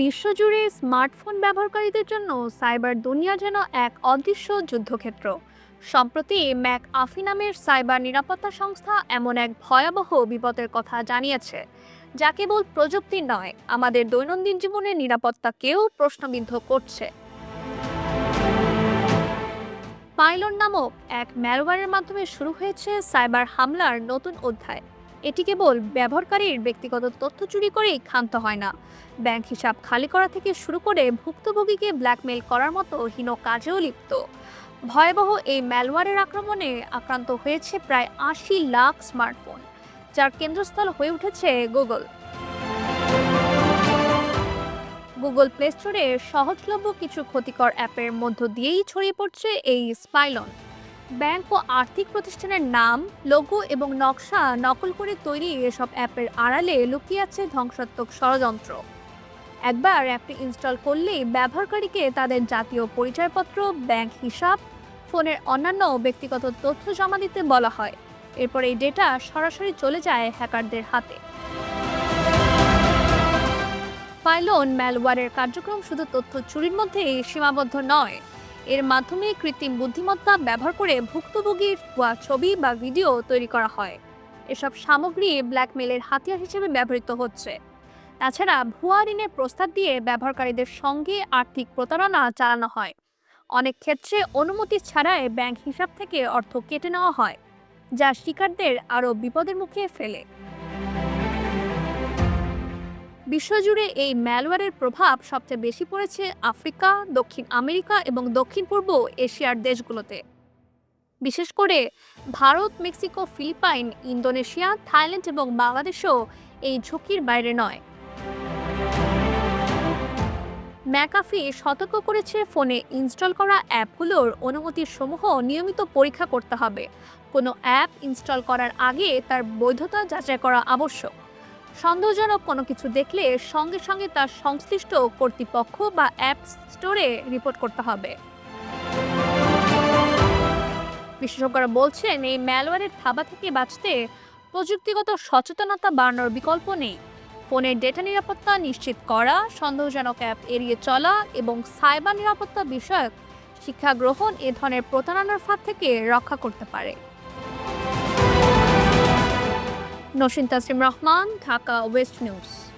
বিশ্বজুড়ে স্মার্টফোন ব্যবহারকারীদের জন্য সাইবার দুনিয়া যেন এক অদৃশ্য যুদ্ধক্ষেত্র। সম্প্রতি ম্যাক আফি নামের সাইবার নিরাপত্তা সংস্থা এমন এক ভয়াবহ বিপদের কথা জানিয়েছে, যা কেবল প্রযুক্তি নয়, আমাদের দৈনন্দিন জীবনের নিরাপত্তাকেও প্রশ্নবিদ্ধ করছে। পাইলন নামক এক ম্যালওয়্যারের মাধ্যমে শুরু হয়েছে সাইবার হামলার নতুন অধ্যায়। এটি কেবল ব্যবহারকারীর ব্যক্তিগত তথ্য চুরি করেই ক্ষান্ত হয় না। ব্যাংক হিসাব খালি করা থেকে শুরু করে ভুক্তভোগীকে ব্ল্যাকমেইল করার মতো হীন কাজেও লিপ্ত। ভয়াবহ এই ম্যালওয়ারের আক্রমণে আক্রান্ত হয়েছে প্রায় আশি লাখ স্মার্টফোন যার কেন্দ্রস্থল হয়ে উঠেছে গুগল। গুগল প্লে স্টোরে সহজলভ্য কিছু ক্ষতিকর অ্যাপের মধ্য দিয়েই ছড়িয়ে পড়ছে এই স্পাইলন ব্যাংক ও আর্থিক প্রতিষ্ঠানের নাম, লোগো এবং নকশা নকল করে তৈরি এসব অ্যাপের আড়ালে লুকিয়ে আছে ধ্বংসাত্মক ষড়যন্ত্র। একবার অ্যাপটি ইনস্টল করলেই ব্যবহারকারীকে তাদের জাতীয় পরিচয়পত্র, ব্যাংক হিসাব, ফোনের অন্যান্য ব্যক্তিগত তথ্য জমা দিতে বলা হয়। এরপর এই ডেটা সরাসরি চলে যায় হ্যাকারদের হাতে। পাইলন ম্যালওয়ারের কার্যক্রম শুধু তথ্য চুরির মধ্যেই সীমাবদ্ধ নয়। এর মাধ্যমে কৃত্রিম বুদ্ধিমত্তা ব্যবহার করে ভুক্তভোগীর ভুয়া ছবি বা ভিডিও তৈরি করা হয়। এসব সামগ্রী ব্ল্যাকমেলের হাতিয়ার হিসেবে ব্যবহৃত হচ্ছে। তাছাড়া ভুয়া ঋণের প্রস্তাব দিয়ে ব্যবহারকারীদের সঙ্গে আর্থিক প্রতারণা চালানো হয়। অনেক ক্ষেত্রে অনুমতি ছাড়াই ব্যাংক হিসাব থেকে অর্থ কেটে নেওয়া হয়, যা শিকারদের আরও বিপদের মুখে ফেলে। বিশ্বজুড়ে এই ম্যালওয়ারের প্রভাব সবচেয়ে বেশি পড়েছে আফ্রিকা, দক্ষিণ আমেরিকা এবং দক্ষিণ পূর্ব এশিয়ার দেশগুলোতে। বিশেষ করে Bharat, Mexico, Philippines, Indonesia, Thailand এবং বাংলাদেশও এই ঝুঁকির বাইরে নয়। ম্যাকাফি সতর্ক করেছে ফোনে ইনস্টল করা অ্যাপগুলোর অনুমতির সমূহ নিয়মিত পরীক্ষা করতে হবে। কোনো অ্যাপ ইনস্টল করার আগে তার বৈধতা যাচাই করা আবশ্যক। সন্দেহজনক কোনো কিছু দেখলে সঙ্গে সঙ্গে তার সংশ্লিষ্ট কর্তৃপক্ষ বা অ্যাপ স্টোরে রিপোর্ট করতে হবে। বিশেষজ্ঞরা বলছেন, এই ম্যালওয়ারের থাবা থেকে বাঁচতে প্রযুক্তিগত সচেতনতা বাড়ানোর বিকল্প নেই। ফোনের ডেটা নিরাপত্তা নিশ্চিত করা, সন্দেহজনক অ্যাপ এড়িয়ে চলা এবং সাইবার নিরাপত্তা বিষয়ক শিক্ষা গ্রহণ এ ধরনের প্রতারণার ফাঁদ থেকে রক্ষা করতে পারে। Nasin Tasim Rahman Dhaka West News.